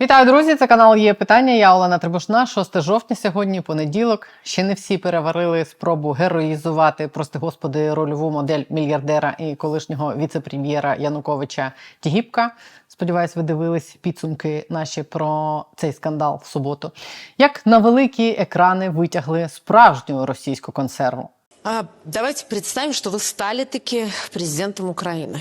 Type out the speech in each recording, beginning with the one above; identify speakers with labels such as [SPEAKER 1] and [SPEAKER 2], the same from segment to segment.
[SPEAKER 1] Вітаю, друзі! Це канал є питання. Я Олена Трибушна. 6 жовтня сьогодні, понеділок. Ще не всі переварили спробу героїзувати, прости господи, рольову модель мільярдера і колишнього віце-прем'єра Януковича Тігіпка. Сподіваюсь, ви дивились підсумки наші про цей скандал в суботу. Як на великі екрани витягли справжню російську консерву.
[SPEAKER 2] А, давайте представим, что вы стали таки президентом Украины.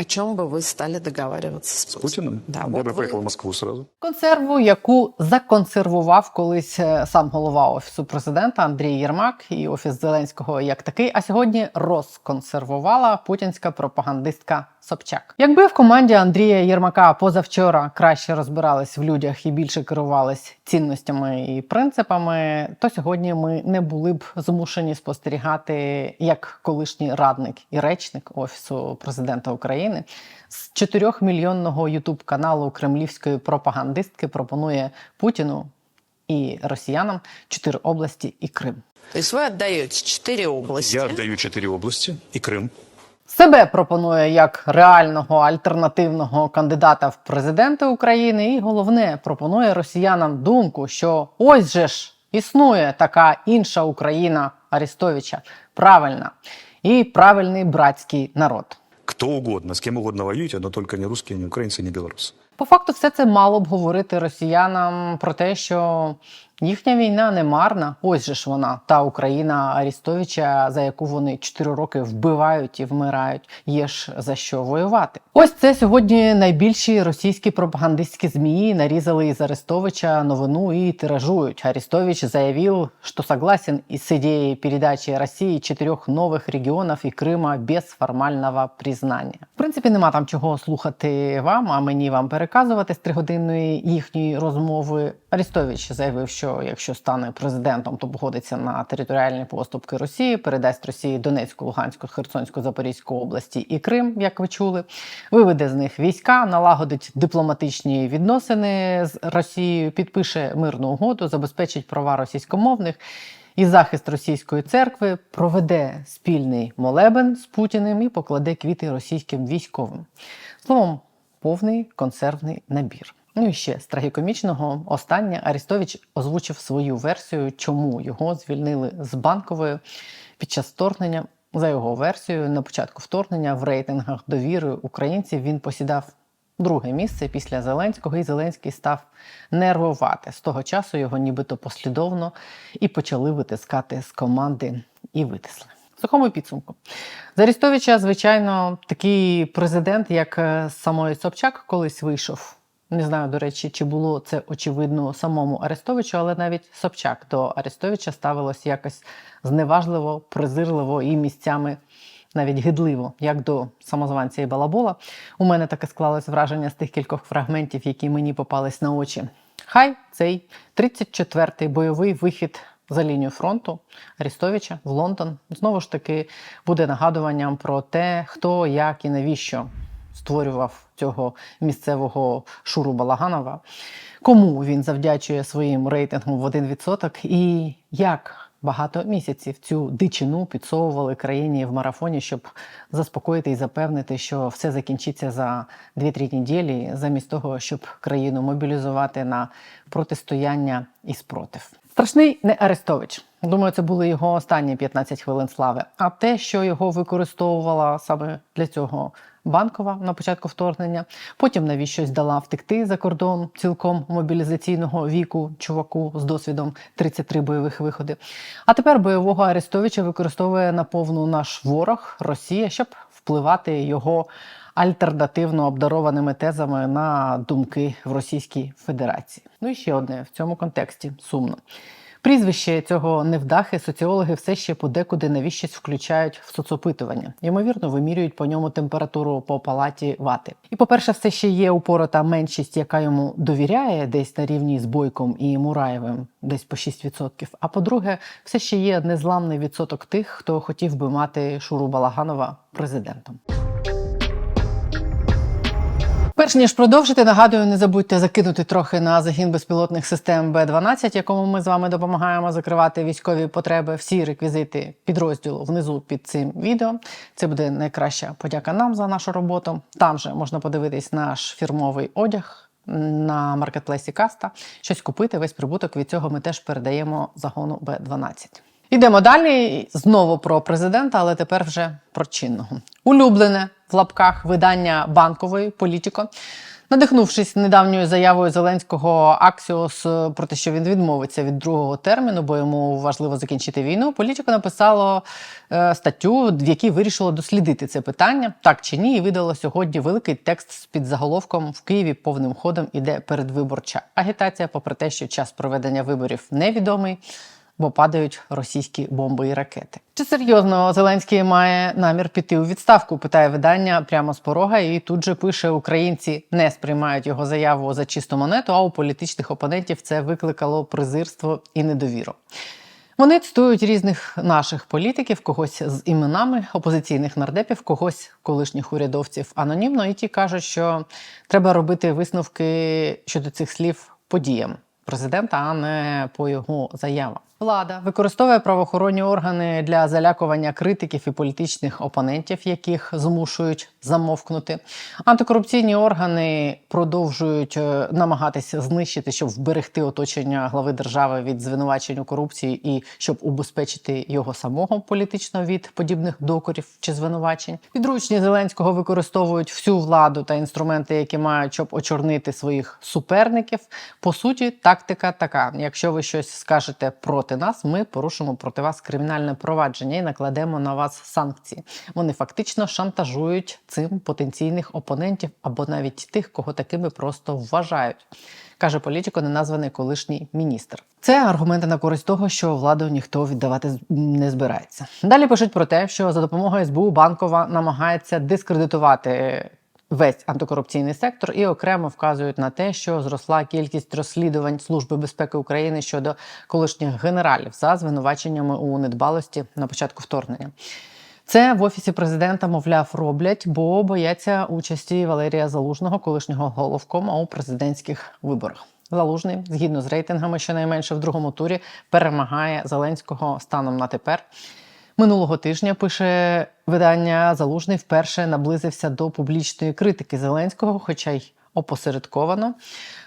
[SPEAKER 2] О чем бы вы стали договариваться с,
[SPEAKER 3] С Путиным?
[SPEAKER 2] Да,
[SPEAKER 3] Я
[SPEAKER 2] вот
[SPEAKER 3] бы
[SPEAKER 2] вы-
[SPEAKER 3] поехал в Москву сразу.
[SPEAKER 1] Консерву, яку законсервував колись е, сам голова офісу президента Андрій Єрмак і офіс Зеленського як такий, а сьогодні розконсервувала путінська пропагандистка Собчак. Якби в команді Андрія Єрмака позавчора краще розбирались в людях і більше керувались цінностями і принципами, то сьогодні ми не були б змушені спостерігати, як колишній радник і речник офісу президента України з 4-мільйонного ютуб каналу кремлівської пропагандистки пропонує Путіну і росіянам чотири області і Крим.
[SPEAKER 2] То есть вы отдаете четыре области.
[SPEAKER 3] Я отдаю четыре области и Крым.
[SPEAKER 1] Себе пропонує як реального альтернативного кандидата в президенти України, і головне пропонує росіянам думку, що ось же ж існує така інша Україна Арістовича, правильна і правильний братський народ.
[SPEAKER 3] Кто угодно, с кем угодно воюйте, но только не русские, не украинцы, не белорусы.
[SPEAKER 1] По факту, все це мало б говорити росіянам про те, що їхня війна не марна. Ось же ж вона, та Україна Арістовича, за яку вони 4 роки вбивають і вмирають. Є ж за що воювати. Ось це сьогодні найбільші російські пропагандистські змії нарізали із Арестовича новину і тиражують. Арестович заявив, що согласен із ідеєю передачі Росії чотирьох нових регіонів і Крима без формального признання. В принципі, нема там чого слухати вам, а мені вам переказувати з тригодинної їхньої розмови. Арестович заявив, що якщо стане президентом, то погодиться на територіальні поступки Росії, передасть Росії Донецьку, Луганську, Херсонську, Запорізьку області і Крим, як ви чули, виведе з них війська, налагодить дипломатичні відносини з Росією, підпише мирну угоду, забезпечить права російськомовних. І захист російської церкви проведе спільний молебен з Путіним і покладе квіти російським військовим. Словом, повний консервний набір. Ну і ще з трагікомічного останнє Арістович озвучив свою версію, чому його звільнили з банкової під час вторгнення. За його версією, на початку вторгнення в рейтингах довіри українців він посідав друге місце після Зеленського, і Зеленський став нервувати. З того часу його нібито послідовно і почали витискати з команди і витисли. В сухому підсумку. З Арістовича, звичайно, такий президент, як е, самої Собчак, колись вийшов. Не знаю, до речі, чи було це очевидно самому Арестовичу, але навіть Собчак до Арестовича ставилось якось зневажливо, презирливо і місцями навіть гидливо, як до самозванця і балабола. У мене таке склалось враження з тих кількох фрагментів, які мені попались на очі. Хай цей 34-й бойовий вихід за лінію фронту Арістовича в Лондон знову ж таки буде нагадуванням про те, хто, як і навіщо створював цього місцевого Шуру Балаганова, кому він завдячує своїм рейтингом в 1% і як багато місяців цю дичину підсовували країні в марафоні, щоб заспокоїти і запевнити, що все закінчиться за 2-3 неділі, замість того, щоб країну мобілізувати на протистояння і спротив. Страшний не Арестович. Думаю, це були його останні 15 хвилин слави. А те, що його використовувала саме для цього банкова на початку вторгнення, потім навіщось дала втекти за кордон цілком мобілізаційного віку чуваку з досвідом 33 бойових виходи. А тепер бойового Арестовича використовує на повну наш ворог Росія, щоб впливати його альтернативно обдарованими тезами на думки в Російській Федерації. Ну і ще одне в цьому контексті сумно. Прізвище цього невдахи соціологи все ще подекуди навіщось включають в соцопитування. Ймовірно, вимірюють по ньому температуру по палаті вати. І, по-перше, все ще є упорота меншість, яка йому довіряє, десь на рівні з Бойком і Мураєвим, десь по 6%. А по-друге, все ще є незламний відсоток тих, хто хотів би мати Шуру Балаганова президентом. Перш ніж продовжити, нагадую, не забудьте закинути трохи на загін безпілотних систем Б-12, якому ми з вами допомагаємо закривати військові потреби. Всі реквізити підрозділу внизу під цим відео. Це буде найкраща подяка нам за нашу роботу. Там же можна подивитись наш фірмовий одяг. на маркетплейсі Каста щось купити. Весь прибуток від цього ми теж передаємо загону Б12. Ідемо далі. Знову про президента, але тепер вже про чинного. Улюблене в лапках видання банкової політико. Надихнувшись недавньою заявою Зеленського Аксіос про те, що він відмовиться від другого терміну, бо йому важливо закінчити війну, політико написало е, статтю, в якій вирішило дослідити це питання, так чи ні, і видало сьогодні великий текст з під заголовком в Києві повним ходом іде передвиборча агітація, попри те, що час проведення виборів невідомий бо падають російські бомби і ракети. Чи серйозно Зеленський має намір піти у відставку? Питає видання прямо з порога, і тут же пише: Українці не сприймають його заяву за чисту монету, а у політичних опонентів це викликало презирство і недовіру. Вони цитують різних наших політиків, когось з іменами опозиційних нардепів, когось колишніх урядовців анонімно, і ті кажуть, що треба робити висновки щодо цих слів подіям президента, а не по його заявам. Влада використовує правоохоронні органи для залякування критиків і політичних опонентів, яких змушують замовкнути. Антикорупційні органи продовжують е, намагатися знищити, щоб вберегти оточення глави держави від звинувачень у корупції і щоб убезпечити його самого політично від подібних докорів чи звинувачень. Підручні Зеленського використовують всю владу та інструменти, які мають щоб очорнити своїх суперників. По суті, тактика така: якщо ви щось скажете проти нас, ми порушимо проти вас кримінальне провадження і накладемо на вас санкції. Вони фактично шантажують цим потенційних опонентів або навіть тих, кого такими просто вважають. Каже політико, неназваний колишній міністр. Це аргументи на користь того, що владу ніхто віддавати не збирається. Далі пишуть про те, що за допомогою СБУ банкова намагається дискредитувати весь антикорупційний сектор і окремо вказують на те, що зросла кількість розслідувань Служби безпеки України щодо колишніх генералів за звинуваченнями у недбалості на початку вторгнення. Це в офісі президента, мовляв, роблять, бо бояться участі Валерія Залужного, колишнього головкома у президентських виборах. Залужний, згідно з рейтингами, щонайменше в другому турі перемагає Зеленського станом на тепер. Минулого тижня пише видання Залужний вперше наблизився до публічної критики Зеленського, хоча й опосередковано,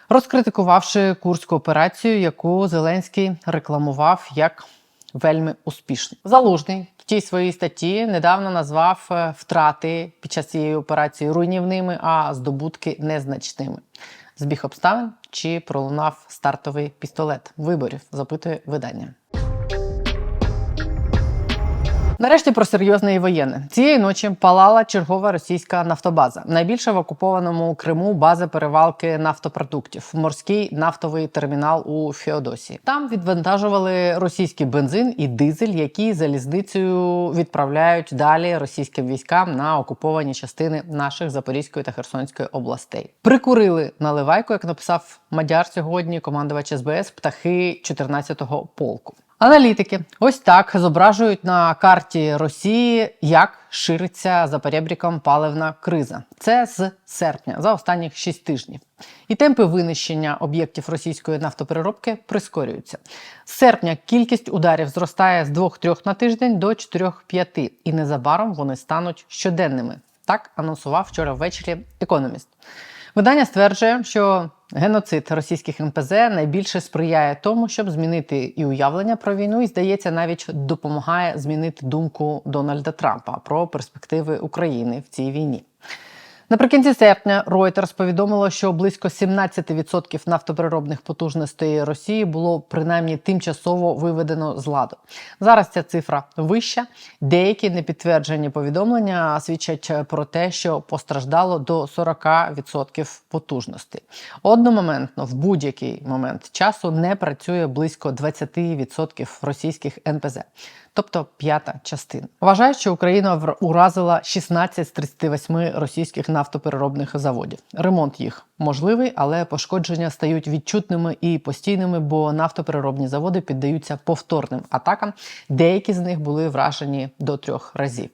[SPEAKER 1] розкритикувавши курську операцію, яку Зеленський рекламував як вельми успішну. Залужний в тій своїй статті недавно назвав е, втрати під час цієї операції руйнівними, а здобутки незначними. Збіг обставин чи пролунав стартовий пістолет виборів? Запитує видання. Нарешті про серйозне і воєнне цієї ночі палала чергова російська нафтобаза. Найбільша в окупованому Криму база перевалки нафтопродуктів, морський нафтовий термінал у Феодосії. Там відвантажували російський бензин і дизель, які залізницею відправляють далі російським військам на окуповані частини наших Запорізької та Херсонської областей. Прикурили наливайку, як написав Мадяр сьогодні, командувач СБС птахи 14-го полку. Аналітики ось так зображують на карті Росії, як шириться за перебріком паливна криза. Це з серпня за останніх 6 тижнів. І темпи винищення об'єктів російської нафтопереробки прискорюються. З серпня кількість ударів зростає з 2-3 на тиждень до 4-5, і незабаром вони стануть щоденними. Так анонсував вчора ввечері економіст. Видання стверджує, що геноцид російських НПЗ найбільше сприяє тому, щоб змінити і уявлення про війну, і здається, навіть допомагає змінити думку Дональда Трампа про перспективи України в цій війні. Наприкінці серпня Reuters повідомило, що близько 17% нафтопереробних потужностей Росії було принаймні тимчасово виведено з ладу. Зараз ця цифра вища. Деякі непідтверджені повідомлення свідчать про те, що постраждало до 40% потужностей. Одномоментно в будь-який момент часу не працює близько 20% російських НПЗ. Тобто п'ята частина. Вважають, що Україна уразила 16 з 38 російських нафтопереробних заводів. Ремонт їх можливий, але пошкодження стають відчутними і постійними, бо нафтопереробні заводи піддаються повторним атакам. Деякі з них були вражені до трьох разів.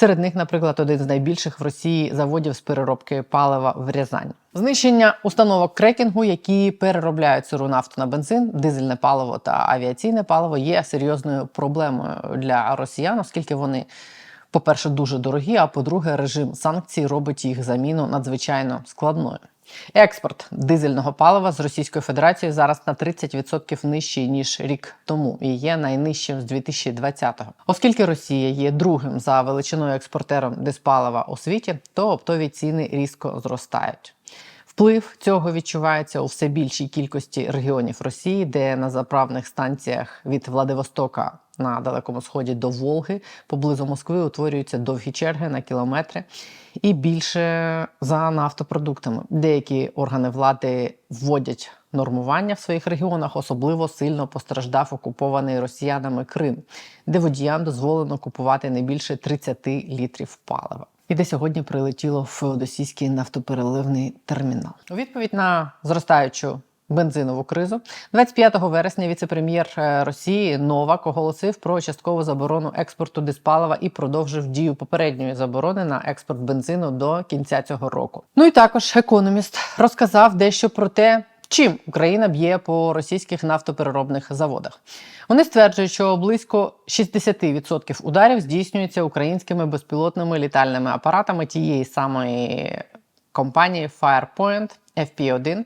[SPEAKER 1] Серед них, наприклад, один з найбільших в Росії заводів з переробки палива в Рязань. Знищення установок крекінгу, які переробляють сиру нафту на бензин, дизельне паливо та авіаційне паливо, є серйозною проблемою для росіян, оскільки вони. По-перше, дуже дорогі, а по-друге, режим санкцій робить їх заміну надзвичайно складною. Експорт дизельного палива з Російської Федерації зараз на 30% нижчий ніж рік тому і є найнижчим з 2020-го. Оскільки Росія є другим за величиною експортером диспалива у світі, то оптові ціни різко зростають. Вплив цього відчувається у все більшій кількості регіонів Росії, де на заправних станціях від Владивостока на далекому сході до Волги поблизу Москви утворюються довгі черги на кілометри і більше за нафтопродуктами. Деякі органи влади вводять нормування в своїх регіонах. Особливо сильно постраждав окупований росіянами Крим, де водіям дозволено купувати не більше 30 літрів палива. І де сьогодні прилетіло в феодосійський нафтопереливний термінал. У відповідь на зростаючу бензинову кризу 25 вересня віце-прем'єр е, Росії Новак оголосив про часткову заборону експорту диспалива і продовжив дію попередньої заборони на експорт бензину до кінця цього року. Ну і також економіст розказав дещо про те. Чим Україна б'є по російських нафтопереробних заводах? Вони стверджують, що близько 60% ударів здійснюється українськими безпілотними літальними апаратами тієї самої компанії Firepoint FP1.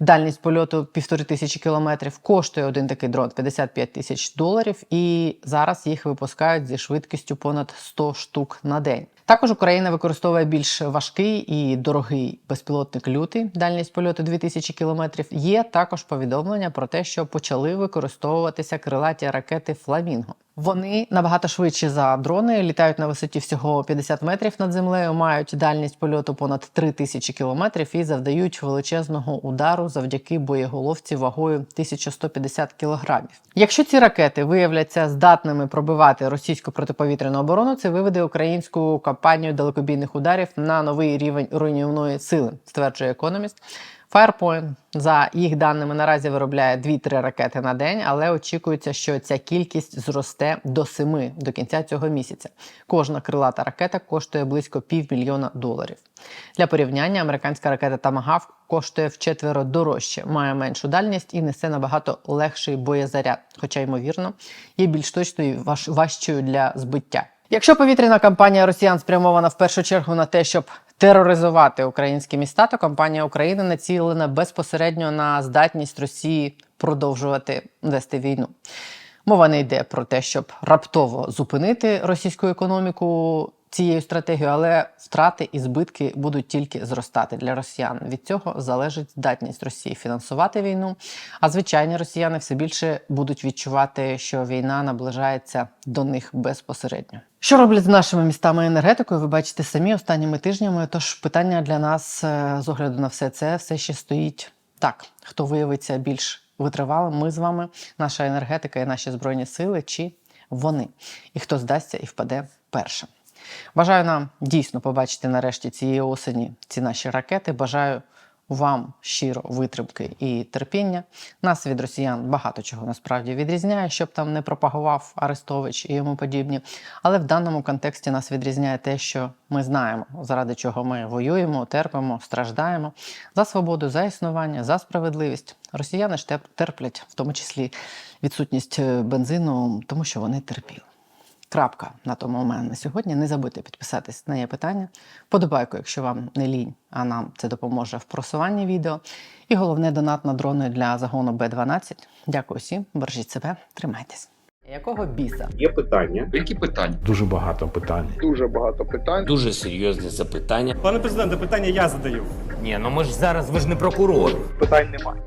[SPEAKER 1] Дальність польоту півтори тисячі кілометрів коштує один такий дрон 55 тисяч доларів, і зараз їх випускають зі швидкістю понад 100 штук на день. Також Україна використовує більш важкий і дорогий безпілотник лютий, дальність польоту 2000 кілометрів. Є також повідомлення про те, що почали використовуватися крилаті ракети Фламінго. Вони набагато швидші за дрони, літають на висоті всього 50 метрів над землею, мають дальність польоту понад 3000 кілометрів і завдають величезного удару завдяки боєголовці вагою 1150 кілограмів. Якщо ці ракети виявляться здатними пробивати російську протиповітряну оборону, це виведе українську кампанію далекобійних ударів на новий рівень руйнівної сили, стверджує економіст. Firepoint, за їх даними, наразі виробляє 2-3 ракети на день, але очікується, що ця кількість зросте до 7 до кінця цього місяця. Кожна крилата ракета коштує близько півмільйона доларів. Для порівняння, американська ракета Тамагав коштує вчетверо дорожче, має меншу дальність і несе набагато легший боєзаряд, хоча, ймовірно, є більш точною і важ- важчою для збиття. Якщо повітряна кампанія росіян спрямована в першу чергу на те, щоб тероризувати українські міста, то компанія України націлена безпосередньо на здатність Росії продовжувати вести війну. Мова не йде про те, щоб раптово зупинити російську економіку цією стратегією, але втрати і збитки будуть тільки зростати для росіян. Від цього залежить здатність Росії фінансувати війну. А звичайні росіяни все більше будуть відчувати, що війна наближається до них безпосередньо. Що роблять з нашими містами енергетикою? Ви бачите самі останніми тижнями. Тож питання для нас е, з огляду на все це все ще стоїть так: хто виявиться більш витривалим? Ми з вами, наша енергетика і наші збройні сили, чи вони? І хто здасться і впаде першим? Бажаю нам дійсно побачити нарешті цієї осені ці наші ракети. Бажаю вам щиро витримки і терпіння. Нас від росіян багато чого насправді відрізняє, щоб там не пропагував Арестович і йому подібні. Але в даному контексті нас відрізняє те, що ми знаємо, заради чого ми воюємо, терпимо, страждаємо за свободу, за існування, за справедливість. Росіяни ж терплять, в тому числі відсутність е, бензину, тому що вони терпіли. Крапка на тому у мене на сьогодні. Не забудьте підписатись на є питання. Подобайку, якщо вам не лінь, а нам це допоможе в просуванні відео. І головне донат на дрони для загону Б12. Дякую всім, бережіть себе, тримайтесь. Якого біса?
[SPEAKER 4] Є питання.
[SPEAKER 5] Які питання?
[SPEAKER 6] Дуже багато питань.
[SPEAKER 7] Дуже багато питань.
[SPEAKER 5] Дуже серйозні запитання.
[SPEAKER 8] Пане президенте, питання я задаю.
[SPEAKER 9] Ні, ну ми ж зараз ви ж не прокурор.
[SPEAKER 7] Питань немає.